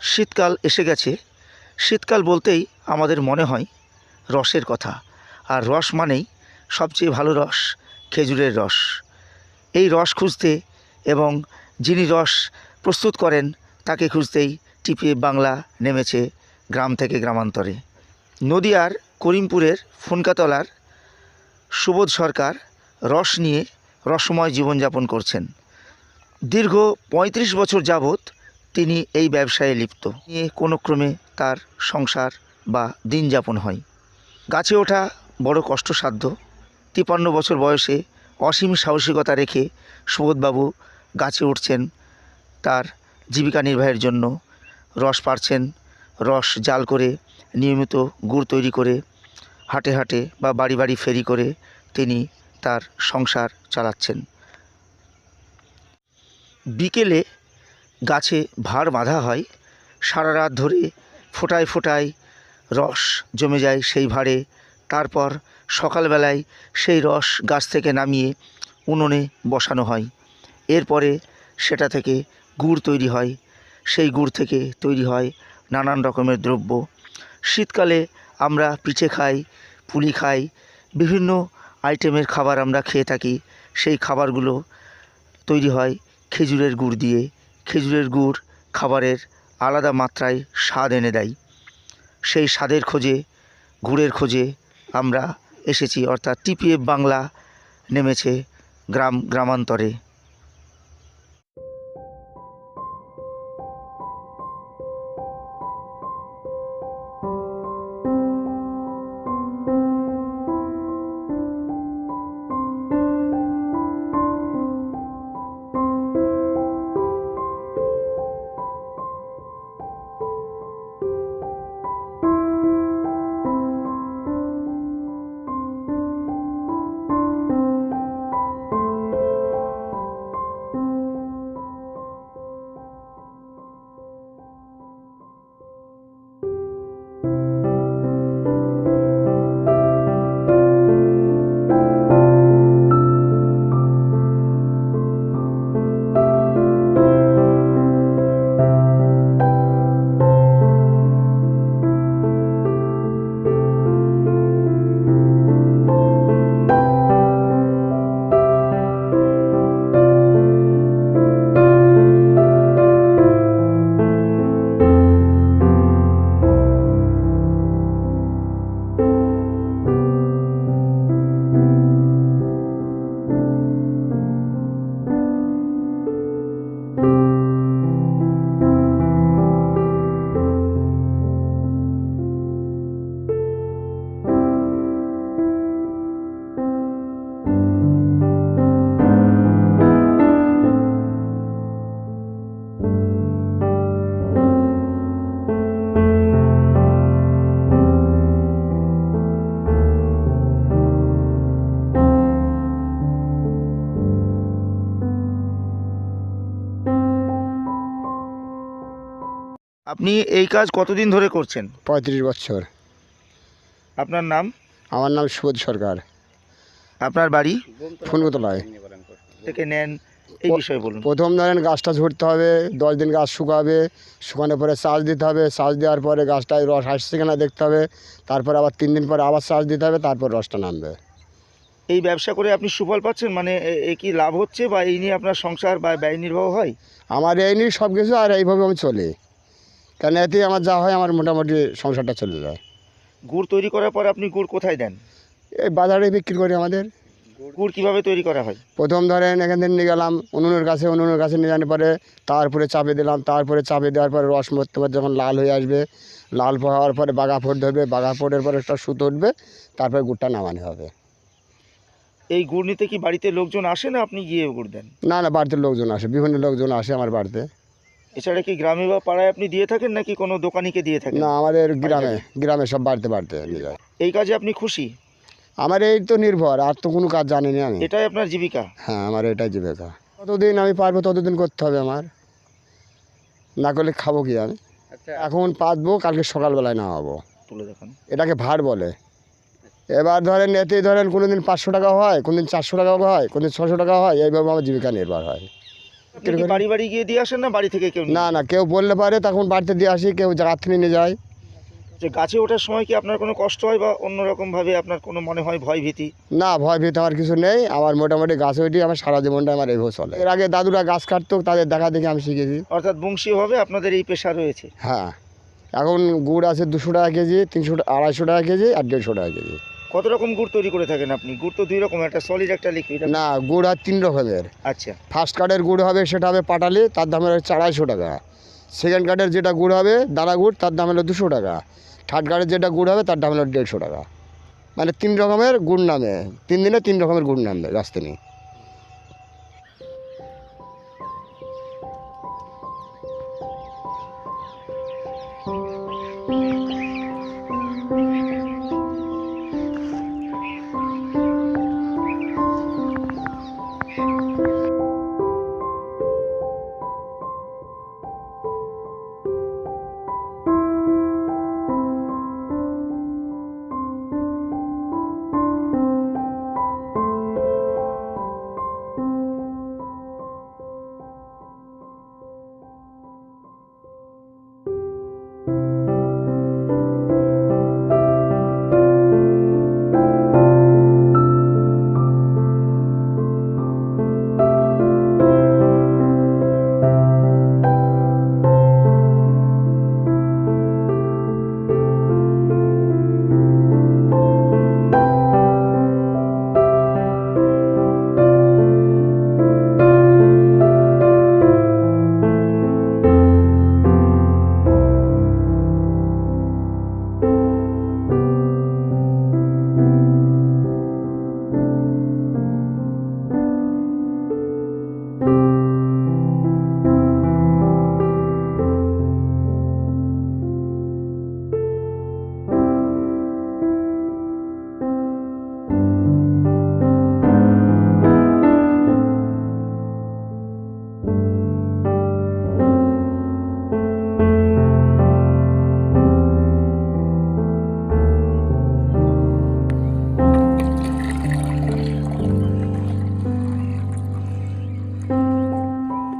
শীতকাল এসে গেছে। শীতকাল বলতেই আমাদের মনে হয় রসের কথা। আর রস মানেই সবচেয়ে ভালো রস খেজুরের রস। এই রস খুঁজতে এবং যিনি রস প্রস্তুত করেন, তাকে খুঁজতেই টিপিএ বাংলা নেমেছে গ্রাম থেকে গ্রামান্তরে। নদিয়ার করিমপুরের ফুনকাতলার সুবোধ সরকার রস নিয়ে রসময় জীবনযাপন করছেন। দীর্ঘ ৩৫ বছর যাবৎ তিনি এই ব্যবসায়ে লিপ্ত। নিয়ে কোনো ক্রমে তার সংসার বা দিন যাপন হয়। গাছে ওঠা বড় কষ্টসাধ্য। তিপান্ন বছর বয়সে অসীম সাহসিকতা রেখে সুবোধবাবু গাছে উঠছেন তার জীবিকা নির্বাহের জন্য। রস পাড়ছেন, রস জাল করে, নিয়মিত গুড় তৈরি করে, হাটে হাটে বা বাড়ি বাড়ি ফেরি করে তিনি তার সংসার চালাচ্ছেন। বিকেলে গাছে ভার বাঁধা হয়, সারা রাত ধরে ফোটায় ফোটায় রস জমে যায় সেই ভাঁড়ে, তারপর সকালবেলায় সেই রস গাছ থেকে নামিয়ে উনুনে বসানো হয়। এরপরে সেটা থেকে গুড় তৈরি হয়। সেই গুড় থেকে তৈরি হয় নানান রকমের দ্রব্য। শীতকালে আমরা পিঠে খাই, পুলি খাই, বিভিন্ন আইটেমের খাবার আমরা খেয়ে থাকি। সেই খাবারগুলো তৈরি হয় খেজুরের গুড় দিয়ে। খেজুরের গুড় খাবারের আলাদা মাত্রায় স্বাদ এনে দেয়। সেই স্বাদের খোঁজে, গুড়ের খোঁজে আমরা এসেছি। অর্থাৎ টিপিএফ বাংলা নেমেছে গ্রাম, গ্রামান্তরে। আপনি এই কাজ কতদিন ধরে করছেন? পঁয়ত্রিশ বছর। আপনার নাম? আমার নাম সুবোধ সরকার। আপনার বাড়ি? ফুনকতলায় থেকে নেন এই বিষয়ে বলুন। প্রথম ধরেন গাছটা ঝরতে হবে দশ দিন গাছ শুকাবে শুকানোর পরে চাষ দিতে হবে চাষ দেওয়ার পরে গাছটায় রস আসছে কিনা দেখতে হবে তারপর আবার তিন দিন পরে আবার চাষ দিতে হবে তারপর রসটা নামবে। এই ব্যবসা করে আপনি সুফল পাচ্ছেন? মানে এ- এ কি লাভ হচ্ছে বা এই নিয়ে আপনার সংসার বা ব্যয় নির্বাহ হয়? আমার এই নিয়ে সব কিছু আর এইভাবে আমি চলি। কারণ এতেই আমার যা হয় আমার মোটামুটি সংসারটা চলে যায়। গুড় তৈরি করার পর আপনি গুড় কোথায় দেন? এই বাজারে বিক্রি করি আমাদের। গুড় কীভাবে তৈরি করা হয়? প্রথম ধরেন এখান থেকে নিয়ে গেলাম উনুনের কাছে উনুনের কাছে নিয়ে যাওয়ার পরে তারপরে চাপে দিলাম তারপরে চাপে দেওয়ার পরে রস মরতে মরতে যখন লাল হয়ে আসবে লাল হওয়ার পরে বাঘা ফোট ধরবে বাঘা ফোটের পরে একটা সুতো উঠবে তারপরে গুড়টা নামানো হবে। এই গুড় নিতে কি বাড়িতে লোকজন আসে না আপনি গিয়ে গুড় দেন? না না বাড়িতে লোকজন আসে বিভিন্ন লোকজন আসে আমার বাড়িতে। এছাড়া কি গ্রামে বা পাড়ায় আপনি দিয়ে থাকেন নাকি কোনো দোকানিকে দিয়ে থাকেন? না আমাদের গ্রামে গ্রামে সব বাড়িতে বাড়তে নিয়ে যায়। এই কাজে আপনি খুশি? আমার এই তো নির্ভর আর তো কোনো কাজ জানি না আমি। এটাই আপনার জীবিকা? হ্যাঁ আমার এটাই জীবিকা। ততদিন আমি পারব ততদিন করতে হবে আমার। না করলে খাব কি আমি? এখন পাতবো কালকে সকালবেলায় নামাবো। তুলে দেখান। এটাকে ভার বলে। এবার ধরেন এতে ধরেন কোনো দিন পাঁচশো টাকা হয় কোনো দিন চারশো টাকা হয় কোনো দিন ছশো টাকা হয় এইভাবে আমার জীবিকা নির্ভর হয়। বাড়ি বাড়ি গিয়ে দিয়ে আসেন না বাড়ি থেকে কেউ না না কেউ বললে পারে তখন বাড়িতে দিয়ে আসি কেউ জায়গা থেকে নিয়ে যায়। যে গাছে ওঠার সময় কি আপনার কোনো কষ্ট হয় বা অন্যরকম ভাবে আপনার কোনো মনে হয় ভয় ভীতি না ভয় ভীত আমার কিছু নেই আমার মোটামুটি গাছে উঠি আমার সারা জীবনটা আমার এইভাবে চলে। এর আগে দাদুরা গাছ কাটতো তাদের দেখা দেখে আমি শিখেছি। অর্থাৎ বংশীয়ভাবে আপনাদের এই পেশা রয়েছে। হ্যাঁ এখন গুড় আছে দুশো টাকা কেজি তিনশো আড়াইশো টাকা কেজি আর দেড়শো টাকা কেজি। কত রকম গুড় তৈরি করে থাকেন আপনি? গুড় তো দুই রকম একটা সলিড একটা লিকুইড না গুড় আর তিন রকমের। আচ্ছা। ফার্স্ট কার্ডের গুড় হবে সেটা হবে পাটালি তার দাম হলো চারশো টাকা। সেকেন্ড কার্ডের যেটা গুড় হবে দানা গুড় তার দাম হলো দুশো টাকা। থার্ড কার্ডের যেটা গুড় হবে তার দাম হলো দেড়শো টাকা। মানে তিন রকমের গুড় নামে। তিন দিনে তিন রকমের গুড় নামবে রাস্তা নিয়ে